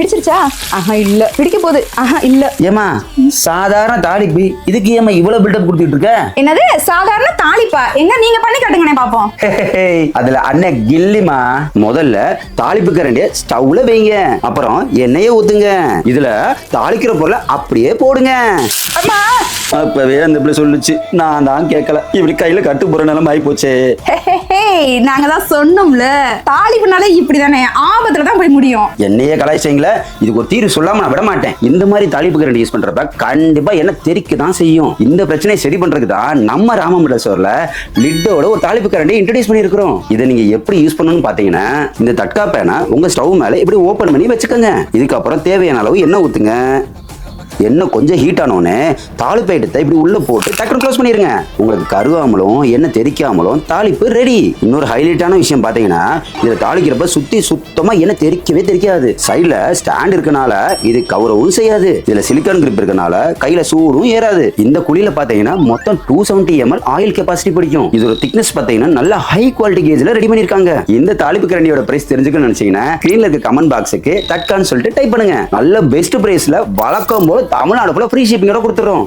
பிடிச்சிருச்சா? ஆஹா இல்ல. பிடிக்க போகுது ஆஹா இல்ல. ஏமா சாதாரண தாளிப்பு இதுக்கு ஏமா இவ்வளவு பில்டப் கொடுத்துட்டு இருக்க? என்னது? சாதாரண தாளிப்பா எங்க நீங்க பண்ணி காட்டுங்கண்ணே பாப்போம். அதுல அண்ணன் கில்லிமா முதல்ல தாளிப்பு கரண்டிய ஸ்டவ்ல வைங்க. அப்புறம் எண்ணெயை ஊத்துங்க. இதுல தாளிக்கிற பொருளை அப்படியே போடுங்க. அம்மா! அப்பவே அந்த பிள்ளை சொல்லுச்சு நான் தான் கேட்கல. இப்படி கையில கட்டு போற நிலைமை ஆகி போச்சே ஏய் நாங்க தான் சொன்னோம்ல. தாலிபுனாலே இப்படிதானே. ஆபத்துல தான் போய் முடியும். என்னையே கலாய்ச்சிங்களே இதுக்கு ஒரு தீர்வு சொல்லாம நான் விட மாட்டேன் இந்த மாதிரி தாலிப்பு கரண்டி யூஸ் பண்றப்ப கண்டிப்பா என்ன தெரிக்க தான் செய்யும். இந்த பிரச்சனையை சரி பண்றதுக்கு தான் நம்ம ராமமுட லிட்டோட ஒரு தாலிப்பு கரண்டை இன்ட்ரடியூஸ் பண்ணியிருக்கிறோம். இதை நீங்க எப்படி யூஸ் பண்ணணும்னு பாத்தீங்கன்னா இந்த தட்கா பேனை உங்க ஸ்டவ் மேல இப்படி ஓபன் பண்ணி வச்சுக்கோங்க. இதுக்கப்புறம் தேவையான அளவு என்ன ஊத்துங்க. எண்ணெய் கொஞ்சம் ஹீட் ஆனோன்னு தாளிப்பு ஐட்டத்தை இப்படி உள்ளே போட்டு டக்குனு க்ளோஸ் பண்ணிடுங்க உங்களுக்கு கருவாமலும் எண்ணெய் தெரிக்காமலும் தாளிப்பு ரெடி இன்னொரு ஹைலைட்டான விஷயம் பார்த்தீங்கன்னா இதை தாளிக்கிறப்ப சுற்றி சுத்தமாக எண்ணெய் தெரிக்கவே தெரிக்காது. சைடில் ஸ்டாண்ட் இருக்கனால இது கவரவும் செய்யாது. இதில் சிலிக்கான் கிரிப் இருக்கனால கையில் சூடும் ஏறாது. இந்த குழியில் பார்த்தீங்கன்னா மொத்தம் two seventy ml oil capacity பிடிக்கும். இதோட திக்னஸ் பார்த்தீங்கன்னா நல்ல ஹை குவாலிட்டி கேஜில் ரெடி பண்ணியிருக்காங்க. இந்த தாளிப்பு கரண்டியோட பிரைஸ் தெரிஞ்சுக்கணும்னு நினச்சிங்கன்னா ஸ்க்ரீனில் இருக்க கமெண்ட் பாக்ஸுக்கு தட்கான்னு சொல்லிட்டு டைப் பண்ணுங்க. நல்ல பெஸ்ட் பிரைஸில் வழக்கம் போல தமிழ்நாடு ஃபுல்லாக ஃப்ரீ ஷிப்பிங்கோட கொடுத்துறோம்